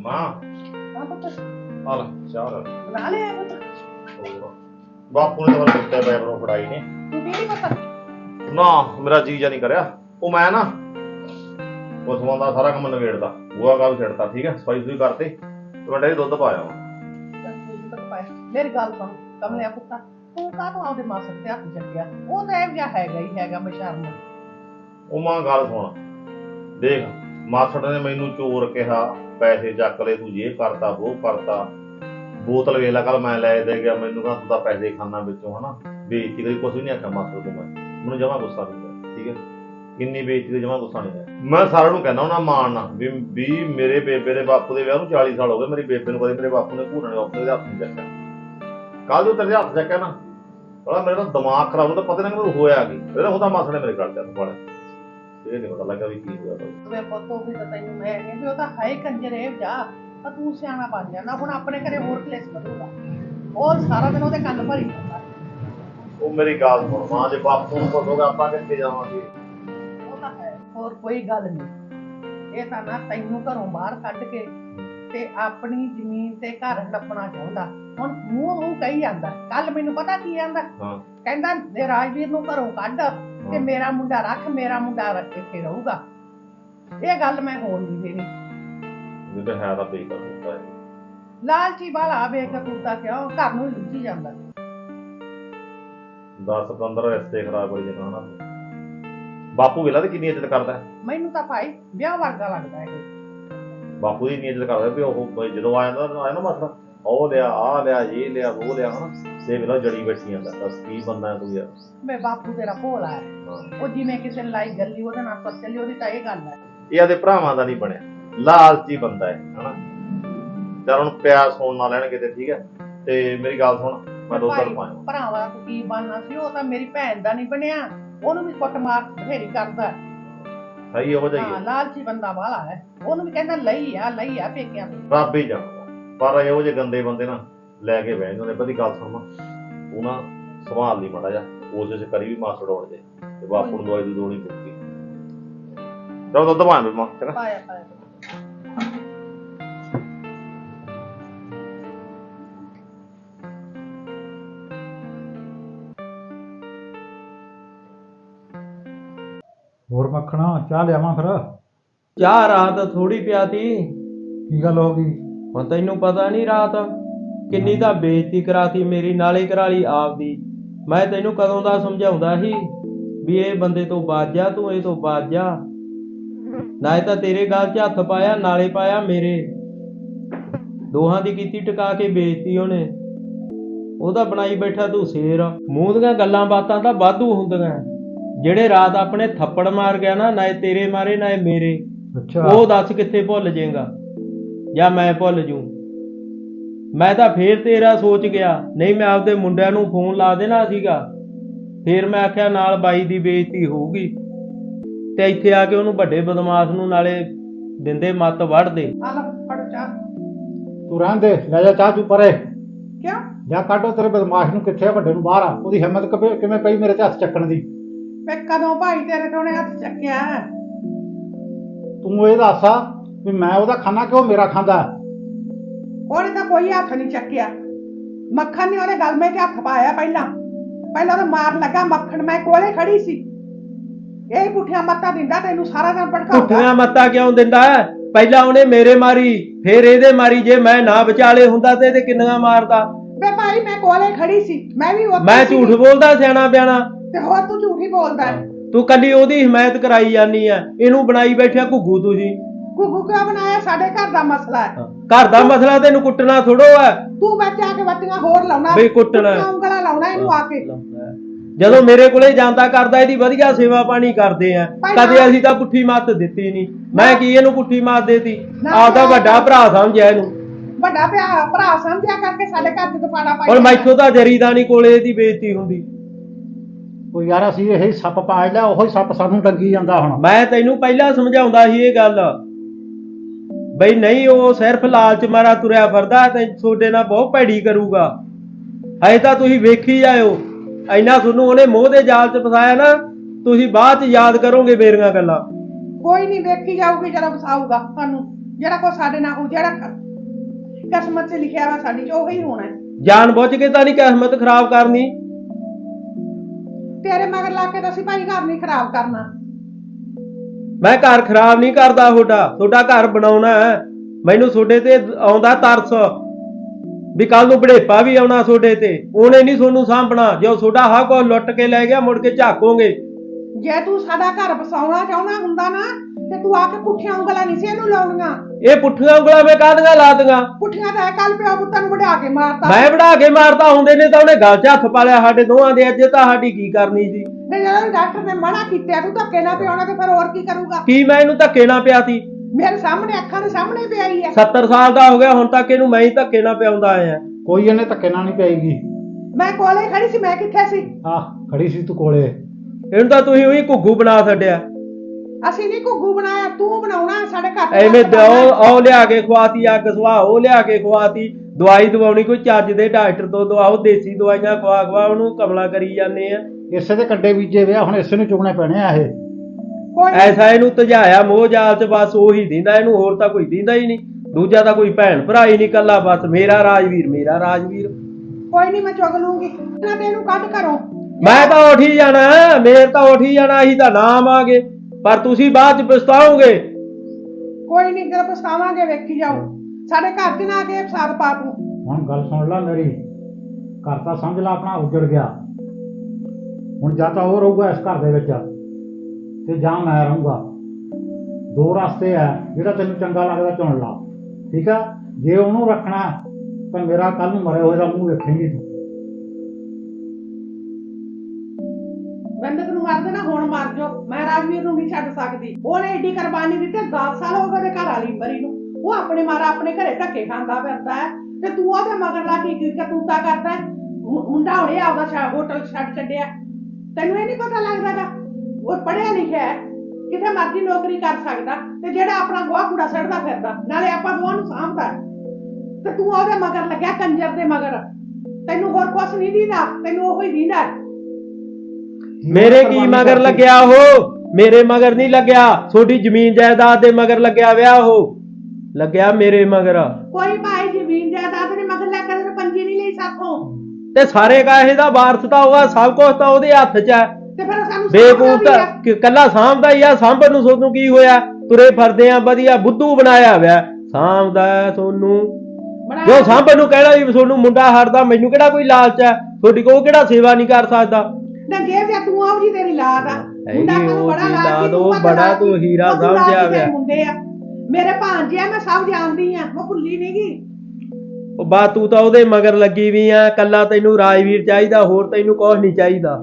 ਮਾਂ ਹਾਂ ਪੁੱਤ ਆ ਲੈ ਚਾਹ ਲੈ ਬਣਾ ਲਿਆ ਪੁੱਤ ਹੋਰ। ਬਾਪੂ ਨੇ ਤਾਂ ਮੈਨੂੰ ਕੁੱਤੇ ਪੈਰ ਨੂੰ ਫੜਾਈ ਨੇ ਤੂੰ ਵੀ ਨਹੀਂ ਪੁੱਤ ਨਾ ਮੇਰਾ ਜੀ ਜਾ ਨਹੀਂ ਕਰਿਆ ਉਹ ਮੈਂ ਨਾ ਪਸ਼ੂਆਂ ਦਾ ਸਾਰਾ ਕੰਮ ਨਵੇੜਦਾ ਬੂਆ ਕਾ ਵੀ ਛੱਡਤਾ ਠੀਕ ਹੈ ਸਫ਼ਾਈ ਸੁਈ ਕਰਤੇ ਤੇ ਮੈਂ ਡੇਰੀ ਦੁੱਧ ਪਾਇਆ ਵਾ ਚੱਲ ਕੋਈ ਨੀ ਪੁੱਤ ਪਾਇਆ। ਮੇਰੀ ਗੱਲ ਸੁਣ ਕਮਲਿਆ ਪੁੱਤਾ ਤੂੰ ਕਾਹਤੋਂ ਆਪਦੇ ਮਾਸੜ ਤੇ ਹੱਥ ਚੱਕਿਆ ਉਹ ਤਾਂ ਇਹ ਜਿਹਾ ਹੈਗਾ ਹੀ ਹੈਗਾ ਬਸ਼ਰਮ ਉਹ ਮਾਂ ਗੱਲ ਸੁਣ ਦੇਖ ਮਾਸੜ ਨੇ ਮੈਨੂੰ ਚੋਰ ਕਿਹਾ, ਪੈਸੇ ਚੱਕ ਲੈ ਤੂੰ ਇਹ ਕਰਤਾ ਉਹ ਕਰਤਾ। ਬੋਤਲ ਵੇਖ ਲਾ, ਕੱਲ ਮੈਂ ਲੈ ਦੇ ਗਿਆ, ਮੈਨੂੰ ਕਹਾ ਤੂੰ ਤਾਂ ਪੈਸੇ ਖਾਨਾ ਵਿੱਚੋਂ, ਹਨਾ? ਬੇਇੱਜ਼ਤੀ ਕਰੀ ਕੁਝ ਵੀ ਨਹੀਂ ਆਖਿਆ ਮਾਸੜ ਨੂੰ ਮੈਂ। ਮੈਨੂੰ ਜਮਾ ਗੁੱਸਾ ਨਹੀਂ ਆਇਆ, ਠੀਕ ਹੈ? ਕਿੰਨੀ ਬੇਇੱਜ਼ਤੀ ਤੇ ਜਮਾ ਗੁੱਸਾ ਨਹੀਂ ਆਇਆ। ਮੈਂ ਸਾਰਿਆਂ ਨੂੰ ਕਹਿੰਦਾ ਉਹਨਾਂ ਮਾਣਨਾ ਵੀ ਵੀ ਮੇਰੇ ਬੇਬੇ ਦੇ ਬਾਪੂ ਦੇ ਵਿਆਹ ਨੂੰ 40 ਸਾਲ ਹੋ ਗਏ, ਮੇਰੀ ਬੇਬੇ ਨੂੰ ਕਦੇ ਮੇਰੇ ਬਾਪੂ ਨੇ ਘੂਰਣੇ ਆਪਣੇ ਦੇ ਹੱਥ ਨਹੀਂ ਚੱਕਿਆ। ਕੱਲ ਜੋ ਤੇਰੇ ਹੱਥ ਚੱਕਿਆ ਨਾ ਬੜਾ ਮੇਰਾ ਦਿਮਾਗ ਖਰਾਬ ਹੁੰਦਾ ਪਤਾ ਨਹੀਂ ਮੈਨੂੰ ਹੋਇਆ ਕੀ। ਮੇਰਾ ਉਹਦਾ ਮਾਸੜ ਨੇ ਮੇਰੇ ਗੱਲ ਚੱਲ ਪੜਾ ਇਹ ਨਹੀਂ ਪਤਾ ਲੱਗਾ ਵੀ ਕੀ ਹੋਇਆ। ਭਾਈ ਵੇ ਪੁੱਤ ਉਹ ਵੀ ਤਾਂ ਤੈਨੂੰ ਮੈਂ ਕਹਿੰਦੀ ਉਹ ਤਾਂ ਹੈ ਹੀ ਕੰਜਰ ਇਹ ਜਾ ਤਾਂ ਤੂੰ ਸਿਆਣਾ ਬਣ ਜਾਣਾ ਹੁਣ ਆਪਣੇ ਘਰੇ ਹੋਰ ਕਲੇਸ਼ ਵਧੂਗਾ ਉਹ ਸਾਰਾ ਦਿਨ ਉਹਦੇ ਕੰਨ ਭਰੀ ਜਾਂਦਾ। ਉਹ ਮੇਰੀ ਗੱਲ ਸੁਣ ਮਾਂ ਜੇ ਬਾਪੂ ਨੂੰ ਪਤੋਗਾ ਆਪਾਂ ਕਿੱਥੇ ਜਾਵਾਂਗੇ? ਉਹ ਤਾਂ ਹੈ ਹੋਰ ਕੋਈ ਗੱਲ ਨਹੀਂ। ਇਹ ਤਾਂ ਨਾ ਤੈਨੂੰ ਘਰੋਂ ਬਾਹਰ ਕੱਢ ਕੇ ਤੇ ਆਪਣੀ ਜ਼ਮੀਨ ਤੇ ਘਰ ਲੱਪਣਾ ਚਾਹੁੰਦਾ। ਹੁਣ ਮੂੰਹ ਮੂੰਹ ਕਹੀ ਜਾਂਦਾ। ਕੱਲ ਮੈਨੂੰ ਪਤਾ ਕੀ ਆਂਦਾ? ਹਾਂ। ਕਹਿੰਦਾ ਦੇ ਰਾਜਵੀਰ ਨੂੰ ਘਰੋਂ ਕੱਢ। ਤੇ ਮੇਰਾ ਮੁੰਡਾ ਰੱਖ ਮੇਰਾ ਮੁੰਡਾ ਰੱਖ ਕੇ ਰਹੂਗਾ। ਇਹ ਗੱਲ ਮੈਂ ਹੋਣ ਨਹੀਂ ਦੇਣੀ। ਤਾਂ ਹੈ ਤਾਂ ਬੇਕਾਰ ਹੁੰਦਾ ਹੈ ਲਾਲਚੀ ਵਾਲਾ ਬੇਕਤੂਤਾ ਕਿਉਂ? ਘਰ ਨੂੰ ਹੀ ਲੁੱਟੀ ਜਾਂਦਾ। 10 15 ਰਿਸ਼ਤੇ ਖਰਾਬ ਹੋਈ ਜਨਾ ਹਨਾ ਬਾਪੂ ਵੇਲਾ ਤੇ ਕਿੰਨੀ ਇੱਜ਼ਤ ਕਰਦਾ ਹੈ? ਮੈਨੂੰ ਤਾਂ ਭਾਈ ਵਿਆਹ ਵਰਗਾ ਲੱਗਦਾ ਇਹ। ਬਾਪੂ ਦੀ ਇੰਨੀ ਇੱਜ਼ਤ ਕਰਦਾ ਵੀ ਉਹ ਜਦੋਂ ਆ ਜਾਂਦਾ ਆਇਆ ਨਾ ਮਸਲਾ। ਉਹ ਲਿਆ ਆ ਲਿਆ ਇਹ ਲਿਆ ਉਹ ਲਿਆ ਹਨਾ? ਤੇ ਵੇਲਾ ਜੜੀ ਬੈਠੀ ਜਾਂਦਾ ਦੱਸ ਕੀ ਬੰਦਾ ਤੂੰ ਯਾਰ? ਮੈਂ ਬਾਪੂ ਤੇਰਾ ਭੋਲਾ ਹੈ। ਹਾਂ। ਉਹ ਜਿਵੇਂ ਕਿਸੇ ਨੇ ਲਾਈ ਗੱਲੀ ਉਹਦੇ ਨਾਲ ਪੱਤ ਚੱਲੀ ਉਹਦੀ ਤਾਂ ਇਹ ਗੱਲ ਹੈ। ਇਹ ਆਦੇ ਭਰਾਵਾਂ ਦਾ ਨਹੀਂ ਬਣਿਆ। ਲਾਲਚੀ ਬੰਦਾ ਹੈ ਹਨਾ? ਚਲ ਹੁਣ ਪਿਆਰ ਸੁਣ ਨਾ ਲੈਣਗੇ ਤੇ ਠੀਕ ਹੈ। ਤੇ ਮੇਰੀ ਗੱਲ ਸੁਣ ਮੈਂ ਦੋ ਭਾਈ, ਪਾਇਆ। ਭਰਾਵਾਂ ਤੋਂ ਕੀ ਬਣਨਾ ਸੀ? ਉਹ ਤਾਂ ਮੇਰੀ ਭੈਣ ਦਾ ਨਹੀਂ ਬਣਿਆ। ਉਹਨੂੰ ਵੀ ਕੁੱਟ ਮਾਰ ਬਥੇਰੀ ਕਰਦਾ ਹੈ। ਸਹੀ ਹੋ ਹਾਂ ਜਾਈਏ ਲਾਲਚੀ ਬੰਦਾ ਵਾਲਾ ਹੈ। ਉਹਨੂੰ ਵੀ ਕਹਿੰਦਾ ਲਈ ਆ ਲਈ ਆ ਪੇਕਿਆਂ ਤੋਂ। ਰੱਬ ਹੀ ਜਾਣਦਾ। ਪਰ ਇਹੋ ਜਿਹੇ ਗੰਦੇ ਬੰਦੇ ਨਾ ਲੈ ਕੇ ਬਹਿ ਜਾਂਦੇ ਬਦੀ ਗੱਲ ਸੁਣ ਉਹ ਨਾ ਸੰਭਾਲ ਲਈ ਮੜਾ ਜਾ ਕੋਸ਼ਿਸ਼ ਕਰੀ ਵੀ ਮਾਸੜ ਉੜ ਜੇ ਤੇ ਬਾਪੂ ਨੂੰ ਦਵਾਈ ਦੀ ਦੋਣੀ ਪਊਗੀ ਚਲ ਦੁੱਧ ਪਾਣ ਮਾਂ ਚੰਗਾ। ਪਾਇਆ ਪਾਇਆ। ਹੋਰ ਮੱਖਣਾ ਚਾਹ ਲਿਆਵਾਂ ਫਿਰ? ਚਾਹ ਰਾਤ ਥੋੜੀ ਪਿਆਤੀ। ਕੀ ਗੱਲ ਹੋ ਗਈ? ਹੁਣ ਤੈਨੂੰ ਪਤਾ ਨਹੀਂ ਰਾਤ ਕਿੰਨੀ ਤਾਂ ਬੇਇੱਜ਼ਤੀ ਕਰਾਤੀ ਮੇਰੀ ਨਾਲੇ ਕਰਾ ਲਈ ਆਪਦੀ। ਮੈਂ ਤੈਨੂੰ ਕਦੋਂ ਦਾ ਸਮਝਾਉਂਦਾ ਸੀ ਵੀ ਇਹ ਬੰਦੇ ਤੋਂ ਬਾਜ ਜਾ ਤੂੰ ਇਹ ਤੋਂ ਬਾਜ ਜਾ। ਨਾਲੇ ਤਾਂ ਤੇਰੇ ਗੱਲ 'ਚ ਹੱਥ ਪਾਇਆ ਨਾਲੇ ਪਾਇਆ ਮੇਰੇ। ਦੋਹਾਂ ਦੀ ਕੀਤੀ ਟਿਕਾ ਕੇ ਬੇਇੱਜ਼ਤੀ ਉਹਨੇ। ਉਹਦਾ ਬਣਾਈ ਬੈਠਾ ਤੂੰ ਸ਼ੇਰ। ਮੂੰਹ ਦੀਆਂ ਗੱਲਾਂ ਬਾਤਾਂ ਤਾਂ ਵਾਧੂ ਹੁੰਦੀਆਂ। ਜਿਹੜੇ ਰਾਤ ਆਪਣੇ ਥੱਪੜ ਮਾਰ ਗਿਆ ਨਾ ਨਾਲੇ ਤੇਰੇ ਮਾਰੇ ਨਾਲੇ ਮੇਰੇ। ਅੱਛਾ। ਉਹ ਦੱਸ ਕਿੱਥੇ ਭੁੱਲ ਜਾਏਗਾ। ਜਾਂ ਮੈਂ ਭੁੱਲ ਜੂ। ਮੈਂ ਤਾਂ ਫੇਰ ਤੇਰਾ ਸੋਚ ਗਿਆ ਨਹੀਂ ਮੈਂ ਆਪਦੇ ਮੁੰਡਿਆਂ ਨੂੰ ਫੋਨ ਲਾ ਦੇਣਾ ਸੀਗਾ। ਫੇਰ ਮੈਂ ਆਖਿਆ ਨਾਲ ਬਾਈ ਦੀ ਬੇਇੱਜ਼ਤੀ ਹੋਊਗੀ। ਤੇ ਇੱਥੇ ਆ ਕੇ ਉਹਨੂੰ ਵੱਡੇ ਬਦਮਾਸ਼ ਨੂੰ ਨਾਲੇ ਦਿੰਦੇ ਮੱਤ ਵੜਦੇ ਆ ਲੈ ਫੜ ਚਾਹ। ਤੂੰ ਰਹਿਣ ਦੇ ਲੈ ਜਾ ਚਾਹ ਤੂੰ ਪਰੇ। ਕਿਉਂ? ਜਾਂ ਕੱਢੋ ਤੇਰੇ ਬਦਮਾਸ਼ ਨੂੰ ਕਿੱਥੇ ਆ, ਵੱਡੇ ਨੂੰ ਬਾਹਰ ਆ। ਉਹਦੀ ਹਿੰਮਤ ਕਿਵੇਂ ਕਿਵੇਂ ਪਈ ਮੇਰੇ ਤੇ ਹੱਥ ਚੱਕਣ ਦੀ? ਮੈਂ ਕਦੋਂ ਭਾਈ ਤੇਰੇ ਤੋਂ ਨੇ ਹੱਥ ਚੱਕਿਆ? ਤੂੰ ਇਹ ਦੱਸ ਆ ਵੀ ਮੈਂ ਉਹਦਾ ਖਾਣਾ ਕਿ ਉਹ ਮੇਰਾ ਖਾਂਦਾ? ਉਹਨੇ ਤਾਂ ਕੋਈ ਹੱਥ ਨਹੀਂ ਚੱਕਿਆ। ਮੱਖਣ ਨੇ ਉਹਦੇ ਗਲਮੇ 'ਚ ਹੱਥ ਪਾਇਆ ਪਹਿਲਾਂ। ਪਹਿਲਾਂ ਉਹ ਮਾਰ ਲੱਗਾ ਮੱਖਣ ਮੈਂ ਕੋਲੇ ਖੜੀ ਸੀ। ਇਹ ਪੁੱਠੀਆਂ ਮੱਤਾਂ ਦਿੰਦਾ ਤੈਨੂੰ ਸਾਰਾ ਦਿਨ ਭੜਕਾਉਂਦਾ। ਪੁੱਠੀਆਂ ਮੱਤਾਂ ਕਿਉਂ ਦਿੰਦਾ? ਹੈ? ਪਹਿਲਾਂ ਉਹਨੇ ਮੇਰੇ ਮਾਰੀ ਫੇਰ ਇਹਦੇ ਮਾਰੀ ਜੇ ਮੈਂ ਨਾ ਵਿਚਾਲੇ ਹੁੰਦਾ ਤੇ ਇਹਦੇ ਕਿੰਨੀਆਂ ਮਾਰਦਾ? ਵੇ ਭਾਈ ਮੈਂ ਕੋਲੇ ਖੜੀ ਸੀ। ਮੈਂ ਵੀ ਉੱਥੇ ਮੈਂ ਸੀ। ਝੂਠ ਬੋਲਦਾ ਸਿਆਣਾ ਬਿਆਣਾ? ਤੇ ਹੋਰ ਤੂੰ ਝੂਠ ਹੀ ਬੋਲਦਾ। ਹੈ। ਤੂੰ ਕੱਲੀ ਉਹਦੀ ਹਮਾਇਤ ਕਰਾਈ ਜਾਨੀ ਆ। ਇਹਨੂੰ ਬਣਾਈ ਬੈਠਿਆ ਘੁੱਗੂ ਤੁਸੀਂ ਗੁੱਗੂ ਕਿਉਂ ਬਣਾਇਆ ਸਾਡੇ ਘਰ ਦਾ ਮਸਲਾ ਹੈ। ਘਰ ਦਾ ਮਸਲਾ ਤੈਨੂੰ ਕੁੱਟਣਾ ਥੋੜੋ ਆ ਤੂੰ ਵਿੱਚ ਆ ਕੇ ਵੱਟੀਆਂ ਹੋਰ ਲਾਉਣਾ। ਬਈ ਕੁੱਟਣਾ। ਉਂਗਲਾਂ ਲਾਉਣਾ ਇਹਨੂੰ ਆ ਕੇ। ਜਦੋਂ ਮੇਰੇ ਕੋਲੇ ਜਾਂਦਾ ਕਰਦਾ ਇਹਦੀ ਵਧੀਆ ਸੇਵਾ ਪਾਣੀ ਕਰਦੇ ਆ। ਕਦੇ ਅਸੀਂ ਤਾਂ ਪੁੱਠੀ ਮੱਤ ਦਿੱਤੀ ਨਹੀਂ। ਮੈਂ ਕੀ ਇਹਨੂੰ ਪੁੱਠੀ ਮੱਤ ਦੇਤੀ? ਆਪਦਾ ਵੱਡਾ ਭਰਾ ਸਮਝਿਆ ਇਹਨੂੰ। ਵੱਡਾ ਭਰਾ ਭਰਾ ਸਮਝਿਆ ਕਰਕੇ ਸਾਡੇ ਘਰ ਚ ਦਫਾੜਾ ਪਾਈ ਹੁਣ ਮੈਥੋਂ ਤਾਂ ਜਰੀਦਾਨੀ ਕੋਲੇ ਇਹਦੀ ਬੇਇੱਜ਼ਤੀ ਹੁੰਦੀ। ਉਹ ਯਾਰ ਅਸੀਂ ਇਹ ਸੱਪ ਪਾੜ ਲਿਆ ਉਹੀ ਸੱਪ ਸਾਨੂੰ ਡੰਗੀ ਜਾਂਦਾ ਹੁਣ। ਮੈਂ ਤੈਨੂੰ ਪਹਿਲਾਂ ਸਮਝਾਉਂਦਾ ਸੀ ਇਹ ਗੱਲ। ਬਈ ਨਹੀਂ ਉਹ ਸਿਰਫ ਲਾਲਚ ਮਾਰਾ ਤੁਰਿਆ ਫਿਰਦਾ ਤੇ ਤੁਹਾਡੇ ਨਾਲ ਬਹੁਤ ਭੈੜੀ ਕਰੂਗਾ। ਹਜੇ ਤਾਂ ਤੁਸੀਂ ਵੇਖੀ ਜਾਇਓ। ਐਨਾ ਤੁਹਾਨੂੰ ਉਹਨੇ ਮੋਹ ਦੇ ਜਾਲ 'ਚ ਫਸਾਇਆ ਨਾ ਤੁਸੀਂ ਬਾਅਦ 'ਚ ਯਾਦ ਕਰੋਗੇ ਮੇਰੀਆਂ ਗੱਲਾਂ। ਕੋਈ ਨਹੀਂ ਵੇਖੀ ਜਾਊਗੀ ਜਦੋਂ ਵਸਾਊਗਾ ਤੁਹਾਨੂੰ ਜਿਹੜਾ ਕੋ ਸਾਡੇ ਨਾਲ ਹੋ ਜਿਹੜਾ ਕਿਸਮਤ 'ਚ ਲਿਖਿਆ ਵਾ ਸਾਡੀ 'ਚ ਉਹੀ ਹੋਣਾ ਹੈ। ਜਾਣ ਬੁੱਝ ਕੇ ਤਾਂ ਨਹੀਂ ਕਿਸਮਤ ਖਰਾਬ ਕਰਨੀ। ਤੇਰੇ ਮਗਰ ਲਾ ਕੇ ਤਾਂ ਅਸੀਂ ਭਾਈ ਘਰ ਨਹੀਂ ਖਰਾਬ ਕਰਨਾ। ਮੈਂ ਘਰ ਖਰਾਬ ਨਹੀਂ ਕਰਦਾ ਤੁਹਾਡਾ ਤੁਹਾਡਾ ਘਰ ਬਣਾਉਣਾ ਹੈ। ਮੈਨੂੰ ਤੁਹਾਡੇ ਤੇ ਆਉਂਦਾ ਤਰਸ। ਵੀ ਕੱਲ ਨੂੰ ਬੜੇਪਾ ਵੀ ਆਉਣਾ ਤੁਹਾਡੇ ਤੇ। ਉਹਨੇ ਨਹੀਂ ਤੁਹਾਨੂੰ ਸਾਂਭਣਾ। ਜੋ ਤੁਹਾਡਾ ਹੱਕ ਉਹ ਲੁੱਟ ਕੇ ਲੈ ਗਿਆ ਮੁੜ ਕੇ ਝਾਕੋਗੇ। ਜੇ ਤੂੰ ਸਾਡਾ ਘਰ ਬਸਾਉਣਾ ਚਾਹੁੰਦਾ ਹੁੰਦਾ ਨਾ ਤੇ ਤੂੰ ਆ ਕੇ ਪੁੱਠੀਆਂ ਉਂਗਲਾਂ ਨਹੀਂ ਸੀ ਇਹਨੂੰ ਲਾਉਣੀਆਂ? ਇਹ ਪੁੱਠੀਆਂ ਉਂਗਲਾਂ ਮੈਂ ਕਾਹਦੀਆਂ ਲਾ ਦਗਾ ਪੁੱਠੀਆਂ ਤਾਂ ਕੱਲ ਪਿਓ ਪੁੱਤਾਂ ਨੂੰ ਵਢਾ ਕੇ ਮਾਰਤਾ। ਮੈਂ ਵੜਾ ਕੇ ਮਾਰਦਾ ਹੁੰਦੇ ਨੇ ਤਾਂ ਉਹਨੇ ਗਲ 'ਚ ਹੱਥ ਪਾ ਲਿਆ ਸਾਡੇ ਦੋਵਾਂ ਦੇ ਅੱਜ ਤਾਂ ਸਾਡੀ ਕੀ ਕਰਨੀ ਸੀ ਤੇ ਜਦੋਂ ਡਾਕਟਰ ਨੇ ਮਨਾ ਕੀਤਾ ਤੂੰ ਧੱਕੇ ਨਾ ਪਿਆਉਣਾ ਤੇ ਫਿਰ ਹੋਰ ਕੀ ਕਰੂਗਾ? ਕੀ ਮੈਂ ਇਹਨੂੰ ਧੱਕੇ ਨਾ ਪਿਆ ਸੀ? ਮੇਰੇ ਸਾਹਮਣੇ ਅੱਖਾਂ ਦੇ ਸਾਹਮਣੇ ਪਿਆਈ ਹੈ। 70 ਸਾਲ ਦਾ ਹੋ ਗਿਆ ਹੁਣ ਤੱਕ ਇਹਨੂੰ ਮੈਂ ਹੀ ਧੱਕੇ ਨਾ ਪਿਆਉਂਦਾ ਆਇਆ। ਕੋਈ ਇਹਨੇ ਧੱਕੇ ਨਾਲ ਨਹੀਂ ਪਏਗੀ ਮੈਂ ਕੋਲੇ ਖੜੀ ਸੀ ਮੈਂ ਕਿੱਥੇ ਸੀ? ਆਹ ਖੜੀ ਸੀ ਤੂੰ ਕੋਲੇ। ਇਹਨੂੰ ਤਾਂ ਤੁਸੀਂ ਉਹੀ ਘੁੱਗੂ ਬਣਾ ਛੱਡਿਆ। ਅਸੀਂ ਨਹੀਂ ਘੁੱਗੂ ਬਣਾਇਆ ਤੂੰ ਬਣਾਉਣਾ ਸਾਡੇ ਘਰ ਐਵੇਂ ਦਿਓ ਉਹ ਲਿਆ ਕੇ ਖਵਾਤੀ ਅੱਗ ਸੁਆ ਉਹ ਲਿਆ ਕੇ ਖਵਾਤੀ। ਦਵਾਈ ਦਵਾਉਣੀ ਕੋਈ ਚੱਜ ਦੇ ਡਾਕਟਰ ਤੋਂ ਦਵਾਓ ਦੇਸੀ ਦਵਾਈਆਂ ਖਵਾ ਖਵਾ ਉਹਨੂੰ ਕਮਲਾ ਕਰੀ ਜਾਂਦੇ ਆ। ਇਸੇ ਦੇ ਕੱਡੇ ਬੀਜੇ ਵੇ ਆ, ਹੁਣ ਇਸੇ ਨੂੰ ਚੁਗਣੇ ਪੈਣੇ ਆ ਇਹ। ਕੋਈ ਐਸਾ ਇਹਨੂੰ ਤਜਾਇਆ ਮੋਹ ਜਾਲ ਚ ਬਸ ਉਹੀ ਦਿੰਦਾ ਇਹਨੂੰ ਹੋਰ ਤਾਂ ਕੋਈ ਦਿੰਦਾ ਹੀ ਨਹੀਂ। ਦੂਜਾ ਤਾਂ ਕੋਈ ਭੈਣ ਭਰਾ ਹੀ ਨਹੀਂ ਕੱਲਾ ਬਸ ਮੇਰਾ ਰਾਜਵੀਰ ਮੇਰਾ ਰਾਜਵੀਰ। ਕੋਈ ਨਹੀਂ ਮੈਂ ਚੁਗ ਲੂੰਗੀ। ਨਾ ਤੇ ਇਹਨੂੰ ਕੱਢ ਕਰੋ ਮੈਂ ਤਾਂ ਉੱਠ ਹੀ ਜਾਣਾ ਮੇਰ ਤਾਂ ਉੱਠ ਹੀ ਜਾਣਾ ਅਸੀਂ ਤਾਂ ਨਾਮ ਆਗੇ। ਪਰ ਤੁਸੀਂ ਬਾਅਦ ਚ ਪਛਤਾਓਗੇ। ਕੋਈ ਨਹੀਂ ਜਦੋਂ ਪਛਤਾਵਾਂਗੇ ਵੇਖੀ ਜਾਓ। ਸਾਡੇ ਘਰ 'ਚ ਨਾ ਆ ਕੇ ਫਸਾਦ ਪਾ ਤੂੰ। ਹੁਣ ਗੱਲ ਸੁਣ ਲੈ ਮੇਰੀ। ਘਰ ਤਾਂ ਸਮਝ ਲੈ ਆਪਣਾ ਉੱਜੜ ਗਿਆ। ਹੁਣ ਜਾਂ ਤਾਂ ਉਹ ਰਹੂਗਾ ਇਸ ਘਰ ਦੇ ਵਿੱਚ ਤੇ ਜਾਂ ਮੈਂ ਰਹੂੰਗਾ। ਦੋ ਰਸਤੇ ਆ, ਜਿਹੜਾ ਤੈਨੂੰ ਚੰਗਾ ਲੱਗਦਾ ਚੁਣ ਲਾ, ਠੀਕ ਆ? ਜੇ ਉਹਨੂੰ ਰੱਖਣਾ ਤਾਂ ਮੇਰਾ ਕੱਲ ਨੂੰ ਮਰੇ ਹੋਏ ਦਾ ਮੂੰਹ ਵੇਖੇਂਗੀ ਤੂੰ। ਬੰਦਕ ਨੂੰ ਮਾਰ ਦੇਣਾ, ਹੁਣ ਮਾਰ ਜੋ ਮੈਂ ਰਾਜਵੀਰ ਨੂੰ ਨਹੀਂ ਛੱਡ ਸਕਦੀ। ਉਹਨੇ ਏਡੀ ਕੁਰਬਾਨੀ ਦਿੱਤੀ 10 ਸਾਲ ਹੋ ਗਏ ਘਰ ਵਾਲੀ ਮਰੀ ਨੂੰ। ਉਹ ਆਪਣੇ ਮਾਰਾ ਆਪਣੇ ਘਰੇ ਧੱਕੇ ਖਾਂਦਾ ਫਿਰਦਾ ਹੈ। ਤੇ ਤੂੰ ਉਹਦੇ ਮਗਰ ਲਾ ਕੇ ਕੀ ਕਤੂਤਾ ਕਰਦਾ ਮੁੰਡਾ ਹੁਣੇ ਆਪਦਾ ਹੋਟਲ ਛੱਡ ਛੱਡਿਆ। ਤੈਨੂੰ ਇਹ ਨਹੀਂ ਪਤਾ ਲੱਗਦਾਗਾ ਉਹ ਪੜਿਆ ਲਿਖਿਆ ਹੈ ਕਿਤੇ ਮਰਜ਼ੀ ਨੌਕਰੀ ਕਰ ਸਕਦਾ ਤੇ ਜਿਹੜਾ ਆਪਣਾ ਗੋਹਾ ਕੂੜਾ ਸੜਦਾ ਫਿਰਦਾ ਨਾਲੇ ਆਪਾਂ ਦੋਵਾਂ ਨੂੰ ਸਾਂਭਦਾ। ਤੇ ਤੂੰ ਉਹਦੇ ਮਗਰ ਲੱਗਿਆ ਕੰਜਰ ਦੇ ਮਗਰ। ਤੈਨੂੰ ਹੋਰ ਕੁਛ ਨਹੀਂ ਦੀਦਾ ਤੈਨੂੰ ਉਹੀ ਹੀ ਦੀਦਾ। ਮੇਰੇ ਕੀ ਮਗਰ ਲੱਗਿਆ ਉਹ? ਮੇਰੇ ਮਗਰ ਨਹੀਂ ਲੱਗਿਆ। ਤੁਹਾਡੀ ਜ਼ਮੀਨ ਜਾਇਦਾਦ ਦੇ ਮਗਰ ਲੱਗਿਆ ਵਿਆਹ ਉਹ? ਲੱਗਿਆ ਮੇਰੇ ਮਗਰ। ਕੋਈ ਭਾਈ ਜ਼ਮੀਨ ਜਾਇਦਾਦ ਨੇ ਮਗਰ ਲੈ ਕੇ ਪੰਜੀ ਨਹੀਂ ਲਈ ਸਾਥੋਂ? ਤੇ ਸਾਰੇ ਕਾਹੇ ਦਾ ਵਾਰਸ ਤਾਂ ਹੋਗਾ ਸਭ ਕੁਝ ਤਾਂ ਉਹਦੇ ਹੱਥ 'ਚ ਹੈ ਤੇ ਫਿਰ ਸਾਨੂੰ ਬੇਕੂਫ ਤਾਂ ਵੀ। ਕਿ ਕੱਲਾ ਸਾਂਭਦਾ ਹੀ ਆ ਸਾਂਭਣ ਨੂੰ ਤੁਹਾਨੂੰ ਕੀ ਹੋਇਆ? ਤੁਰੇ ਫਿਰਦੇ ਆ ਵਧੀਆ ਬੁੱਧੂ ਬਣਾਇਆ ਹੋਇਆ। ਸਾਂਭਦਾ ਬਣਾ ਜੋ ਸਾਂਭਣ ਨੂੰ ਕਹਿਣਾ ਵੀ ਤੁਹਾਨੂੰ ਮੁੰਡਾ ਹਰਦਾ ਮੈਨੂੰ ਕਿਹੜਾ ਕੋਈ ਲਾਲਚ ਹੈ ਤੁਹਾਡੀ ਕੋਲ ਕਿਹੜਾ ਸੇਵਾ ਨਹੀਂ ਕਰ ਸਕਦਾ? ਜੇ ਜੇ ਤੂੰ ਆਉ ਜੀ ਤੇਰੀ ਲਾਦ ਆ। ਸਾਨੂੰ ਉਹ ਬੜਾ ਲਾਦ, ਤੂੰ ਉਹ ਬੜਾ ਹੀਰਾ ਉਹ ਸਮਝਿਆ ਹੋਇਆ। ਮੁੰਡੇ ਮੇਰੇ ਭਾਂਜੇ ਆ ਮੈਂ ਸਭ ਜਾਣਦੀ ਆ ਮੈਂ ਭੁੱਲੀ ਨੀ ਗੀ। ਉਹ ਬਾ ਤੂੰ ਤਾਂ ਉਹਦੇ ਮਗਰ ਲੱਗੀ ਵੀ ਆ ਕੱਲਾ ਤੈਨੂੰ ਰਾਜਵੀਰ ਚਾਹੀਦਾ ਹੋਰ ਤੈਨੂੰ ਕੁਝ ਨਹੀਂ ਚਾਹੀਦਾ।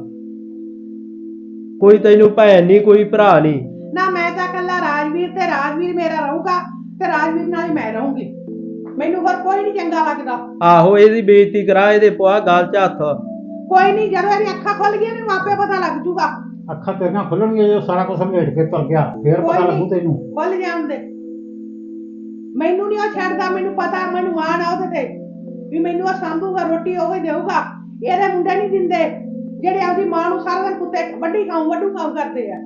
ਕੋਈ ਤੈਨੂੰ ਭੈਣ ਨਹੀਂ ਕੋਈ ਭਰਾ ਨਹੀਂ। ਨਾ ਮੈਂ ਤਾਂ ਕੱਲਾ ਰਾਜਵੀਰ ਤੇ ਰਾਜਵੀਰ ਮੇਰਾ ਰਹੂਗਾ ਤੇ ਰਾਜਵੀਰ ਨਾਲ ਹੀ ਮੈਂ ਰਹੂੰਗੀ। ਮੈਨੂੰ ਹੋਰ ਕੋਈ ਨਹੀਂ ਚੰਗਾ ਲੱਗਦਾ। ਆਹੋ ਇਹਦੀ ਬੇਇੱਜ਼ਤੀ ਕਰਾ ਇਹਦੇ ਪਵਾ ਗਲ 'ਚ ਹੱਥ। ਕੋਈ ਨਹੀਂ ਜਦੋਂ ਇਹਦੀਆਂ ਅੱਖਾਂ ਖੁੱਲ ਗਈਆਂ ਮੈਨੂੰ ਆਪੇ ਪਤਾ ਲੱਗ ਜੂਗਾ ਅੱਖਾਂ ਤੇਰੀਆਂ ਖੁੱਲਣਗੀਆਂ ਜੇ ਸਾਰਾ ਕੁਝ ਸਮਝੇਟ ਕੇ ਤੁਰ ਗਿਆ। ਫੇਰ ਪਤਾ। ਲੱਗੂ ਤੈਨੂੰ। ਖੁੱਲ ਜਾਣ ਦੇ। ਮੈਨੂੰ ਨਹੀਂ ਉਹ ਛੱਡਦਾ ਮੈਨੂੰ ਪਤਾ ਮੈਨੂੰ ਆਣ ਆ ਉਹਦੇ ਤੇ। ਵੀ ਮੈਨੂੰ ਉਹ ਸਾਂਭੂਗਾ ਰੋਟੀ ਉਹ ਹੀ ਦੇਊਗਾ। ਇਹਦੇ ਮੁੰਡੇ ਨਹੀਂ ਦਿੰਦੇ ਜਿਹੜੇ ਆਪਦੀ ਮਾਂ ਨੂੰ ਸਾਰਾ ਦਿਨ ਕੁੱਤੇ ਵੱਡੀ ਖਾਉ ਵੱਡੂ ਖਾਉ ਕਰਦੇ ਆ।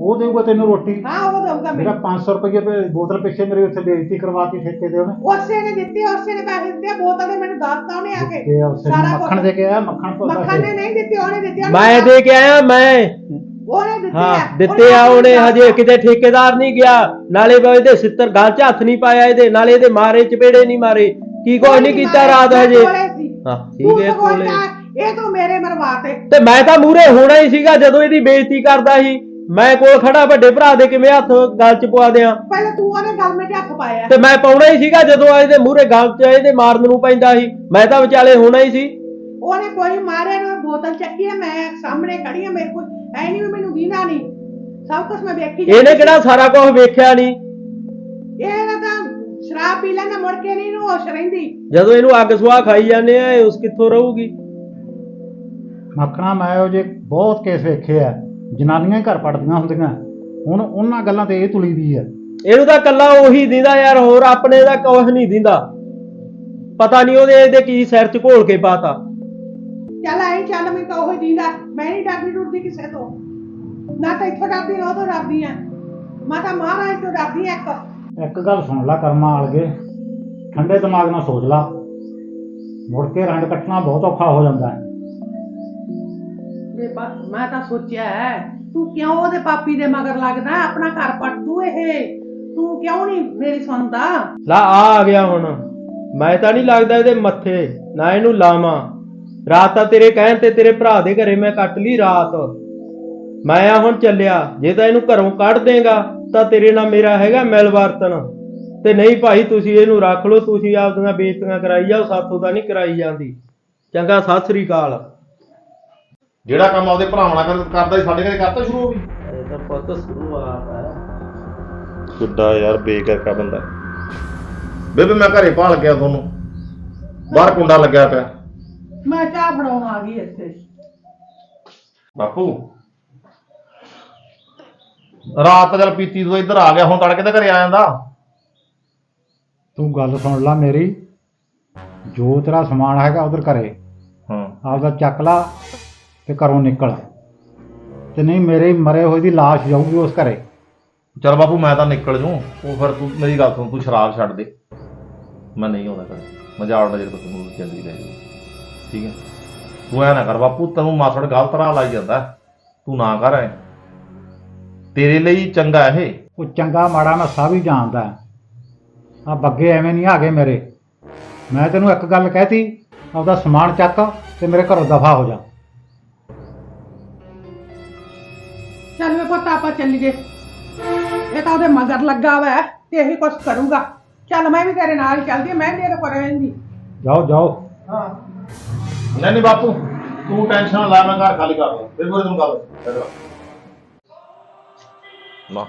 ਉਹ ਦੇਊਗਾ ਤੈਨੂੰ ਰੋਟੀ? ਹਾਂ ਉਹ ਦੇਊਗਾ ਮੇਰਾ ਮੈਨੂੰ। 500 ਰੁਪਏ ਤੇ ਬੋਤਲ ਪਿੱਛੇ ਮੇਰੇ ਉੱਥੇ ਬੇਇੱਜ਼ਤੀ ਕਰਵਾਤੀ ਠੇਕੇ ਦੇ ਉਹਨੇ। ਉਸੇ ਨੇ ਦਿੱਤੀ ਉਸੇ ਨੇ ਪੈਸੇ ਦਿੱਤੇ ਬੋਤਲ ਦੇ ਮੈਨੂੰ ਦੱਸਤਾ ਉਹਨੇ ਆ ਕੇ। ਸਾਰਾ ਮੱਖਣ ਦੇ ਕੇ ਆਇਆ ਮੱਖਣ ਤੋਂ ਮੱਖਣ ਨੇ ਨਹੀਂ ਦਿੱਤੀ ਉਹਨੇ ਦਿੱਤੀ ਮੈਂ ਦੇ ਕੇ ਆਇਆ ਮੈਂ। ਉਹਨੇ ਦਿੱਤੀ ਹਾਂ ਆ ਦਿੱਤੇ ਆ ਉਹਨੇ ਹਜੇ ਕਿਤੇ ਠੇਕੇਦਾਰ ਨਹੀਂ ਗਿਆ। ਨਾਲੇ ਬਈ ਇਹਦੇ ਸਿੱਤਰ ਗਲ 'ਚ ਹੱਥ ਨਹੀਂ ਪਾਇਆ ਇਹਦੇ ਨਾਲੇ ਇਹਦੇ ਮਾਰੇ ਚਪੇੜੇ ਨਹੀਂ ਮਾਰੇ। ਕੀ ਕੁਛ ਨਹੀਂ ਕੀਤਾ ਰਾਤ ਹਜੇ? ਹਾਂ ਠੀਕ ਹੈ ਕੋਲੇ। ਇਹ ਤੂੰ ਮੇਰੇ ਮਰਵਾਤੇ ਤੇ। ਮੈਂ ਤਾਂ ਮੂਰੇ ਹੋਣਾ ਹੀ ਸੀਗਾ ਜਦੋਂ ਇਹਦੀ ਬੇਇੱਜ਼ਤੀ ਕਰਦਾ ਸੀ। ਮੈਂ ਕੋਲ ਖੜਾ ਵੱਡੇ ਭਰਾ ਦੇ ਕਿਵੇਂ ਹੱਥ ਗਲ 'ਚ ਪਵਾ ਦਿਆਂ? ਪਹਿਲਾਂ ਤੂੰ ਉਹਦੇ ਗੱਲ ਵਿੱਚ ਹੱਥ ਪਾਇਆ। ਤੇ ਮੈਂ ਪਾਉਣਾ ਹੀ ਸੀਗਾ ਜਦੋਂ ਇਹਦੇ ਮੂਰੇ ਗਲ 'ਚ ਇਹਦੇ ਮਾਰਨ ਨੂੰ ਪੈਂਦਾ ਸੀ। ਮੈਂ ਤਾਂ ਵਿਚਾਲੇ ਹੋਣਾ ਹੀ ਸੀ। ਉਹਨੇ ਕੋਈ ਮਾਰਿਆ ਨਾ ਬੋਤਲ ਚੱਕੀ ਮੈਂ ਸਾਹਮਣੇ ਖੜੀ ਆ ਮੇਰੇ ਕੋਲ ਐ ਨਹੀਂ ਵੀ ਮੈਨੂੰ ਦੀਨਾ ਨਹੀਂ ਸਭ ਕੁਝ ਮੈਂ ਵੇਖੀ ਜਾਂਦੀ ਇਹਨੇ ਕਿਹੜਾ ਸਾਰਾ ਕੁਝ ਵੇਖਿਆ ਨਹੀਂ ਇਹ ਤਾਂ ਸ਼ਰਾਬ ਪੀ ਲੈਂਦਾ ਮੁੜ ਕੇ ਨਹੀਂ ਨੂੰ ਹੋਸ਼ ਰਹਿੰਦੀ। ਜਦੋਂ ਇਹਨੂੰ ਅੱਗ ਸੁਆਹ ਖਾਈ ਜਾਂਦੇ ਆ ਇਹ ਉਸ ਕਿੱਥੋਂ ਰਹੂਗੀ? ਮੱਖਣਾ ਮੈਂ ਉਹ ਜੇ ਬਹੁਤ ਕੇਸ ਵੇਖੇ ਆ ਜਨਾਨੀਆਂ ਹੀ ਘਰ ਪੜਦੀਆਂ ਹੁੰਦੀਆਂ। ਹੁਣ ਉਹਨਾਂ ਗੱਲਾਂ ਤੇ ਇਹ ਤੁਲੀ ਦੀ ਆ। ਇਹਨੂੰ ਤਾਂ ਕੱਲਾ ਉਹੀ ਦਿੰਦਾ ਯਾਰ ਹੋਰ ਆਪਣੇ ਦਾ ਕੁਝ ਨਹੀਂ ਦਿੰਦਾ। ਪਤਾ ਨਹੀਂ ਉਹਦੇ ਇਹਦੇ ਕੀ ਸਿਰ 'ਚ ਘੋਲ ਕੇ ਪਾਤਾ। ਚੱਲ ਆਈ ਚੱਲ ਮੈਂ ਤਾਂ ਉਹ ਦੀਦਾ ਮੈਂ ਨਹੀਂ ਡਰਦੀ ਡੁਰਦੀ ਕਿਸੇ ਤੋਂ। ਨਾ ਤਾਂ ਇੱਥੋਂ ਡਰਦੀ ਨਾ ਉਹ ਤੋਂ ਡਰਦੀ ਆ। ਮੈਂ ਤਾਂ ਮਹਾਰਾਜ ਤੋਂ ਡਰਦੀ ਆ ਇੱਕ। ਇੱਕ ਗੱਲ ਸੁਣ ਲੈ ਕਰਮਾਂ ਵਾਲਗੇ ਠੰਡੇ ਦਿਮਾਗ ਨਾਲ ਸੋਚ ਲਾ। ਮੁੜ ਕੇ ਰੰਡ ਕੱਟਣਾ ਬਹੁਤ ਔਖਾ ਹੋ ਜਾਂਦਾ ਹੈ। ਬਸ ਮੈਂ ਤਾਂ ਸੋਚਿਆ ਹੈ, ਤੂੰ ਕਿਉਂ ਉਹਦੇ ਪਾਪੀ ਦੇ ਮਗਰ ਲੱਗਦਾ ਹੈ? ਆਪਣਾ ਘਰ ਪੱਟ ਦੂ ਇਹ। ਤੂੰ ਕਿਉਂ ਨਹੀਂ ਮੇਰੀ ਸੁਣਦਾ? ਲਾ ਆ ਆ ਗਿਆ ਹੁਣ। ਮੈਂ ਤਾਂ ਨਹੀਂ ਲੱਗਦਾ ਇਹਦੇ ਮੱਥੇ ਨਾ ਇਹਨੂੰ ਲਾਵਾਂ। ਰਾਤ ਤਾਂ ਤੇਰੇ ਕਹਿਣ ਤੇ ਤੇਰੇ ਭਰਾ ਦੇ ਘਰੇ ਮੈਂ ਕੱਟ ਲਈ ਰਾਤ। ਮੈਂ ਆ ਹੁਣ ਚੱਲਿਆ ਜੇ ਤਾਂ ਇਹਨੂੰ ਘਰੋਂ ਕੱਢ ਦੇਗਾ ਤਾਂ ਤੇਰੇ ਨਾਲ ਮੇਰਾ ਹੈਗਾ ਮਿਲ ਵਰਤਨ ਤੇ ਨਹੀਂ ਭਾਈ ਤੁਸੀਂ ਇਹਨੂੰ ਰੱਖ ਲਓ ਤੁਸੀਂ ਆਪਦੀਆਂ ਬੇਇੱਜ਼ਤੀਆਂ ਕਰਾਈ ਜਾਓ ਸਾਥੋਂ ਤਾਂ ਨਹੀਂ ਕਰਾਈ ਜਾਂਦੀ। ਚੰਗਾ ਸਤਿ ਸ੍ਰੀ ਅਕਾਲ। ਜਿਹੜਾ ਕੰਮ ਆਪਦੇ ਭਰਾਵਾਂ ਨਾਲ ਕਰ- ਕਰਦਾ ਸੀ ਸਾਡੇ ਘਰੇ ਕਰਤਾ ਸ਼ੁਰੂ ਹੋ ਗਈ? ਇਹ ਤਾਂ ਪੁੱਤ ਸ਼ੁਰੂਆਤ ਹੈ। ਕਿੱਡਾ ਯਾਰ ਬੇਕਰਕਾ ਬੰਦਾ। ਬੇਬੇ ਮੈਂ ਘਰੇ ਭਾਲ ਗਿਆ ਤੁਹਾਨੂੰ। ਬਾਹਰ ਕੁੰਡਾ ਲੱਗਿਆ ਪਿਆ। ਮੈਂ ਚਾਹ ਫੜਾਉਣ ਆ ਗਈ ਇੱਥੇ। ਬਾਪੂ। ਰਾਤ ਜਲ ਪੀਤੀ ਤੂੰ ਇੱਧਰ ਆ ਗਿਆ ਹੁਣ ਤੜਕੇ ਤੇ ਘਰੇ ਆ ਜਾਂਦਾ। ਤੂੰ ਗੱਲ ਸੁਣ ਲੈ ਮੇਰੀ। ਜੋ ਤੇਰਾ ਸਮਾਨ ਹੈਗਾ ਉਧਰ ਘਰੇ ਹਾਂ। ਆਪਦਾ ਚੱਕ ਲਾ ਤੇ ਘਰੋਂ ਨਿਕਲ। ਤੇ ਨਹੀਂ ਮੇਰੇ ਮਰੇ ਹੋਏ ਦੀ ਲਾਸ਼ ਜਾਊਗੀ ਉਸ ਘਰੇ। ਚਲ ਬਾਪੂ ਮੈਂ ਤਾਂ ਨਿਕਲ ਜੂ। ਉਹ ਫਿਰ ਤੂੰ ਮੇਰੀ ਗੱਲ ਸੁਣ ਤੂੰ ਸ਼ਰਾਬ ਛੱਡ ਦੇ। ਮੈਂ ਨਹੀਂ ਆਉਂਦਾ ਘਰੇ। ਮੈਂ ਜਾਵੜਾ ਜਦੋਂ ਤੱਕ ਤੈਨੂੰ ਜਲਦੀ ਲੈ ਜਾਊ। ਠੀਕ ਹੈ। ਤੂੰ ਐ ਨਾ ਕਰ ਬਾਪੂ ਤੈਨੂੰ ਮਾਸੜ ਗਲਤ ਰਾਹ ਲਾਈ ਜਾਂਦਾ। ਤੂੰ ਨਾ ਕਰ ਐ। ਤੇਰੇ ਲਈ ਚੰਗਾ ਇਹ। ਉਹ ਚੰਗਾ ਮਾੜਾ ਮੈਂ ਸਭ ਹੀ ਜਾਣਦਾ। ਆ ਬੱਗੇ ਐਵੇਂ ਨਹੀਂ ਆਗੇ ਮੇਰੇ। ਮੈਂ ਤੈਨੂੰ ਇੱਕ ਗੱਲ ਕਹਿਤੀ ਆਪਦਾ ਸਮਾਨ ਚੱਕ ਤੇ ਮੇਰੇ ਘਰੋਂ ਦਫਾ ਹੋ ਜਾ। ਚੱਲ ਵੇ ਪੁੱਤ ਆਪਾਂ ਚੱਲੀਏ। ਇਹ ਤਾਂ ਉਹਦੇ ਮਗਰ ਲੱਗਾ ਵਾ ਤੇ ਇਹੀ ਕੁਛ ਕਰੂਗਾ। ਚੱਲ ਮੈਂ ਵੀ ਤੇਰੇ ਨਾਲ ਚੱਲਦੀ ਹਾਂ, ਮੈਂ ਵੀ ਇਹਦੇ ਕੋਲ ਰਹਿੰਦੀ। ਜਾਓ ਜਾਓ। ਹਾਂ। ਨਹੀਂ ਨਹੀਂ ਬਾਪੂ, ਤੂੰ ਟੈਨਸ਼ਨ ਨਾ ਲੈ, ਮੈਂ ਘਰ ਖਾਲੀ ਕਰ ਦੂੰ ਫਿਰ ਮੈਂ ਤੈਨੂੰ ਗੱਲ ਦੱਸਾਂ। ਨਾ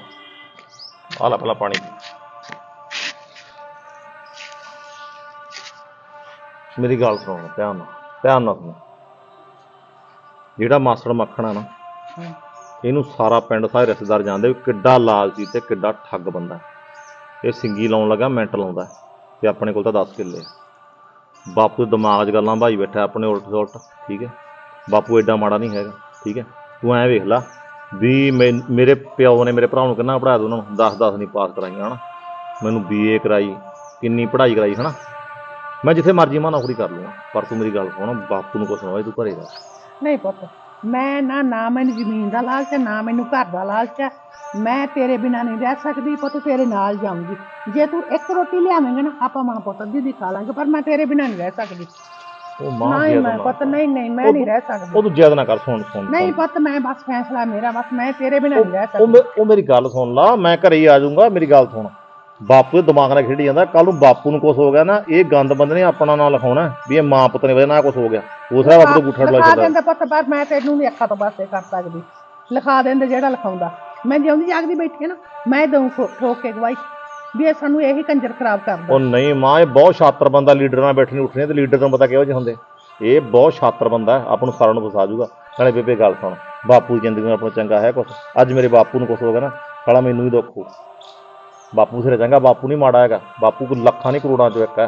ਆ ਲੈ ਪਾਣੀ। ਮੇਰੀ ਗੱਲ ਸੁਣ, ਧਿਆਨ ਨਾਲ ਧਿਆਨ ਨਾਲ ਸੁਣ। ਜਿਹੜਾ ਮਾਸੜ ਮੱਖਣ ਆ ਨਾ, ਇਹਨੂੰ ਸਾਰਾ ਪਿੰਡ, ਸਾਰੇ ਰਿਸ਼ਤੇਦਾਰ ਜਾਣਦੇ ਵੀ ਕਿੱਡਾ ਲਾਲਚੀ ਤੇ ਕਿੱਡਾ ਠੱਗ ਬੰਦਾ। ਇਹ ਸਿੰਗੀ ਲਾਉਣ ਲੱਗਾ, ਮਿੰਟ ਲਾਉਂਦਾ। ਤੇ ਆਪਣੇ ਕੋਲ ਤਾਂ 10 ਕਿੱਲੇ ਆ। ਬਾਪੂ ਦੇ ਦਿਮਾਗ 'ਚ ਗੱਲਾਂ ਭਾਈ ਬੈਠਾ, ਆਪਣੇ ਉਲਟ ਸੁਲਟ ਠੀਕ ਹੈ? ਬਾਪੂ ਐਡਾ ਮਾੜਾ ਨਹੀਂ ਹੈਗਾ, ਠੀਕ ਹੈ? ਤੂੰ ਐਂ ਵੇਖ ਲੈ ਵੀ ਮੇਰੇ ਪਿਓ ਨੇ ਮੇਰੇ ਭਰਾ ਨੂੰ ਕਿੰਨਾ ਪੜਾਇਆ ਉਹਨਾਂ ਨੂੰ? 10 10 ਨਹੀਂ ਪਾਸ ਕਰਾਈਆਂ, ਹਨਾ? ਮੈਨੂੰ ਬੀਏ ਕਰਾਈ, ਕਿੰਨੀ ਪੜ੍ਹਾਈ ਕਰਾਈ, ਹਨਾ? ਮੈਂ ਜਿੱਥੇ ਮਰਜ਼ੀ ਮੈਂ ਨੌਕਰੀ ਕਰ ਲੂੰਗਾ, ਪਰ ਤੂੰ ਮੇਰੀ ਗੱਲ ਸੁਣ, ਬਾਪੂ ਨੂੰ ਕੁਛ ਨਾ ਹੋਏ, ਤੂੰ ਘਰੇ ਰਹਿ। ਨਹੀਂ ਪੁੱਤ, ਮੈਂ ਨਾ ਨਾ ਮੈਨੂੰ ਜ਼ਮੀਨ ਦਾ ਲਾਲਚ ਹੈ, ਨਾ ਮੈਨੂੰ ਘਰ ਦਾ ਲਾਲਚ ਹੈ। ਮੈਂ ਤੇਰੇ ਬਿਨਾਂ ਨਹੀਂ ਰਹਿ ਸਕਦੀ ਪੁੱਤ ਤੇਰੇ ਨਾਲ ਜਾਊਂਗੀ। ਜੇ ਤੂੰ ਇੱਕ ਰੋਟੀ ਲਿਆਵੇਂਗਾ ਨਾ ਆਪਾਂ ਮਾਂ ਪੁੱਤ ਦੀ ਦੀ ਖਾ ਲਾਂਗੇ ਪਰ ਮੈਂ ਤੇਰੇ ਬਿਨਾਂ ਨਹੀਂ ਰਹਿ ਸਕਦੀ। ਉਹ ਮਾਂ ਨਹੀਂ ਮੈਂ ਪੁੱਤ। ਨਹੀਂ ਨਹੀਂ ਮੈਂ ਉਹ ਨਹੀਂ ਰਹਿ ਉਹ ਸਕਦੀ ਤੂੰ ਜਿੱਦ ਨਾ ਕਰ ਸੁਣ ਸੁਣ ਨਹੀਂ। ਪੁੱਤ ਮੈਂ ਬਸ ਫੈਸਲਾ ਮੇਰਾ ਬਸ ਮੈਂ ਤੇਰੇ ਬਿਨਾਂ ਨਹੀਂ ਰਹਿ ਉਹ ਸਕਦੀ। ਉਹ ਮੇਰੀ ਗੱਲ ਸੁਣ ਲਾ ਮੈਂ ਘਰੇ ਹੀ ਆ ਜਾਊਂਗਾ ਮੇਰੀ ਗੱਲ ਸੁਣ। ਬਾਪੂ ਦੇ ਦਿਮਾਗ ਨਾਲ ਖੇਡੀ ਜਾਂਦਾ ਕੱਲ ਨੂੰ ਬਾਪੂ ਨੂੰ ਕੁਝ ਹੋ ਗਿਆ ਨਾ ਇਹ ਗੰਦ ਬੰਦੇ ਨੇ ਆਪਣਾ ਨਾਂ ਲਿਖਾਉਣਾ ਵੀ ਇਹ ਮਾਂ ਪੁੱਤ ਨੇ ਵਜ੍ਹਾ ਨਾਲ ਕੁਝ ਹੋ ਗਿਆ। ਉਸਰਾ ਬਾਪੂ ਤੋਂ ਗੁੱਠੜ ਲਿਖਾ ਜਾਂਦਾ ਦਿੰਦੇ ਪੁੱਤ ਪਰ ਮੈਂ ਤੈਨੂੰ ਨਹੀਂ ਅੱਖਾਂ ਤੋਂ ਪਾਸੇ ਕਰ ਸਕਦੀ। ਲਿਖਾ ਦਿੰਦੇ ਜਿਹੜਾ ਲਿਖਾਉਂਦਾ। ਮੈਂ ਜਿਉਂਦੀ ਜਾਗਦੀ ਬੈਠੀ ਹਾਂ ਨਾ ਮੈਂ ਦਊਂ ਠੋ- ਠੋਕ ਕੇ ਗਵਾਹੀ ਵੀ ਇਹ ਸਾਨੂੰ ਇਹੀ ਕੰਜਰ ਖਰਾਬ ਕਰਦਾ। ਉਹ ਨਹੀਂ ਮਾਂ ਇਹ ਬਹੁਤ ਛਾਤਰ ਬੰਦਾ ਲੀਡਰ ਨਾਲ ਬੈਠਣੀ ਉੱਠਣੀ ਤੇ ਲੀਡਰ ਨੂੰ ਪਤਾ ਕਿਹੋ ਜਿਹੇ ਹੁੰਦੇ। ਇਹ ਬਹੁਤ ਛਾਤਰ ਬੰਦਾ ਹੈ ਆਪ ਨੂੰ ਸਾਰਿਆਂ ਨੂੰ ਫਸਾ ਜੂਗਾ। ਨਾਲੇ ਬੇਬੇ ਗੱਲ ਸੁਣ ਬਾਪੂ ਦੀ ਜ਼ਿੰਦਗੀ ਨਾਲ ਆਪਣਾ ਚੰਗਾ ਹੈ ਕੁਛ। ਅੱਜ ਮੇਰੇ ਬਾਪੂ ਨੂੰ ਕੁਛ ਹੋ ਗਿਆ ਨਾ ਸਾਲਾ ਮੈਨੂੰ ਵੀ ਦੁੱਖ ਹੋ। ਬਾਪੂ ਸਿਰੇ ਚੰਗਾ ਬਾਪੂ ਨਹੀਂ ਮਾੜਾ ਹੈਗਾ। ਬਾਪੂ ਕੋ ਲੱਖਾਂ ਨਹੀਂ ਕਰੋੜਾਂ ਚੋਂ ਇੱਕ ਹੈ।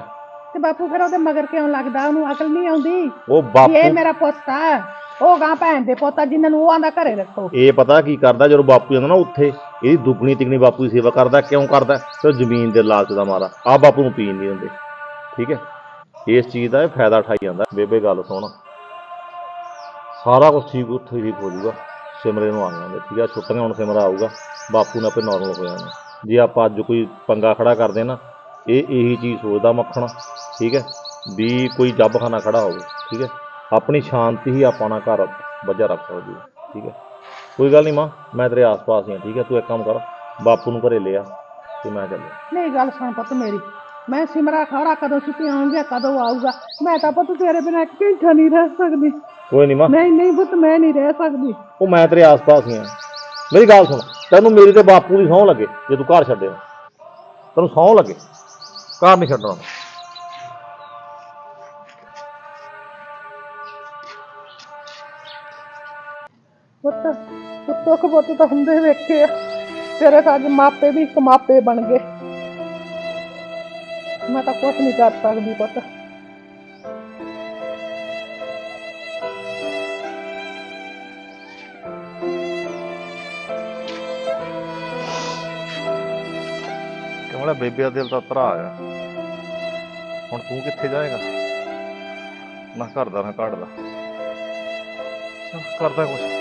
ਤੇ ਬਾਪੂ ਫਿਰ ਉਹਦੇ ਮਗਰ ਕਿਉਂ ਲੱਗਦਾ? ਉਹਨੂੰ ਅਕਲ ਨਹੀਂ ਆਉਂਦੀ ਉਹ ਵੀ ਇਹ ਬਾਪੂ ਮੇਰਾ ਪੁੱਤ ਆ। ਉਹ ਗਾਂ ਭੈਣ ਦੇ ਪੋਤਾ ਆ ਜਿਨ੍ਹਾਂ ਨੂੰ ਉਹ ਆਂਦਾ ਘਰੇ ਰੱਖੋ। ਇਹ ਪਤਾ ਕੀ ਕਰਦਾ, ਜਦੋਂ ਬਾਪੂ ਜਾਂਦਾ ਨਾ ਉੱਥੇ, ਇਹਦੀ ਦੁੱਗਣੀ ਤਿਗਣੀ ਬਾਪੂ ਦੀ ਸੇਵਾ ਕਰਦਾ, ਕਿਉਂ ਕਰਦਾ? ਤੇ ਜ਼ਮੀਨ ਦੇ ਲਾਲਚ ਦਾ ਮਾਰਾ। ਆ ਬਾਪੂ ਨੂੰ ਪੀਣ ਨਹੀਂ ਦਿੰਦੇ। ਠੀਕ ਹੈ? ਇਸ ਚੀਜ਼ ਦਾ ਇਹ ਫਾਇਦਾ ਉਠਾਈ ਜਾਂਦਾ। ਬੇਬੇ, ਗੱਲ ਸੁਣ। ਸਾਰਾ ਕੁਝ ਠੀਕ ਉੱਥੇ ਠੀਕ ਹੋ ਜਾਊਗਾ। ਸਿਮਰੇ ਨੂੰ ਆ ਜਾਂਦੇ ਠੀਕ ਆ ਛੁੱਟੀਆਂ ਹੁਣ ਸਿਮਰਾ ਆਊਗਾ। ਬਾਪੂ ਨੇ ਆਪੇ ਨਾਰਮਲ ਹੋ ਜਾਣਾ। ਜੇ ਆਪਾਂ ਅੱਜ ਕੋਈ ਪੰਗਾ ਖੜਾ ਕਰਦੇ ਨਾ, ਇਹ ਇਹੀ ਚੀਜ਼ ਸੋਚਦਾ ਮੱਖਣ। ਠੀਕ ਹੈ? ਵੀ ਕੋਈ ਜੱਬਖਾਨਾ ਖੜਾ ਹੋਵੇ। ਠੀਕ ਹੈ? ਆਪਣੀ ਸ਼ਾਂਤੀ ਹੀ ਆਪਾਂ ਨਾਲ ਘਰ ਵਜਾ ਰੱਖ ਸਕਦੀ ਹੈ। ਠੀਕ ਹੈ। ਕੋਈ ਗੱਲ ਨਹੀਂ ਮਾਂ ਮੈਂ ਤੇਰੇ ਆਸ-ਪਾਸ ਹੀ ਹਾਂ ਠੀਕ ਹੈ। ਤੂੰ ਇੱਕ ਕੰਮ ਕਰ ਬਾਪੂ ਨੂੰ ਘਰੇ ਲਿਆ ਤੇ ਮੈਂ ਚੱਲਿਆ ਨਹੀਂ ਗੱਲ ਸੁਣ ਪੁੱਤ ਮੇਰੀ। ਮੈਂ ਸਿਮਰਾ ਖੌਰਾ ਕਦੋਂ ਛੁੱਟੀ ਆਉਂਗੀ ਕਦੋਂ ਆਊਗਾ? ਮੈਂ ਤਾਂ ਪੁੱਤ ਤੇਰੇ ਬਿਨਾਂ ਇੱਕ ਘੰਟਾ ਨਹੀਂ ਰਹਿ ਸਕਦੀ। ਕੋਈ ਨਹੀਂ ਮਾਂ। ਨਹੀਂ ਨਹੀਂ ਪੁੱਤ ਮੈਂ ਨਹੀਂ ਰਹਿ ਸਕਦੀ। ਉਹ ਮੈਂ ਤੇਰੇ ਆਸ-ਪਾਸ ਹੀ ਹਾਂ। ਮੇਰੀ ਗੱਲ ਸੁਣ ਤੈਨੂੰ ਮੇਰੀ ਤੇ ਬਾਪੂ ਦੀ ਸਹੁੰ ਲੱਗੇ ਜੇ ਤੂੰ ਘਰ ਛੱਡਿਆ ਤੈਨੂੰ ਸਹੁੰ ਲੱਗੇ ਘਰ ਨਹੀਂ ਛੱਡਣਾ। ਪੁੱਤ ਪੁੱਤੋ ਕੋ ਪੁੱਤ ਤਾਂ ਹੁੰਦੇ ਵੇਖੇ ਆ। ਤੇਰੇ ਤਾਂ ਅੱਜ ਮਾਪੇ ਵੀ ਇੱਕ ਮਾਪੇ ਬਣ ਗਏ। ਮੈਂ ਤਾਂ ਕੁਛ ਨਹੀਂ ਕਰ ਸਕਦੀ ਪੁੱਤ। ਕਮਲਾ, ਬੇਬੇ ਦਾ ਦਿਲ ਤਾਂ ਭਰਾ ਆ। ਹੁਣ ਤੂੰ ਕਿੱਥੇ ਜਾਏਗਾ? ਨਾ ਘਰ ਦਾ, ਨਾ ਘਾਟ ਦਾ। ਕਰਦਾ ਕੁਛ।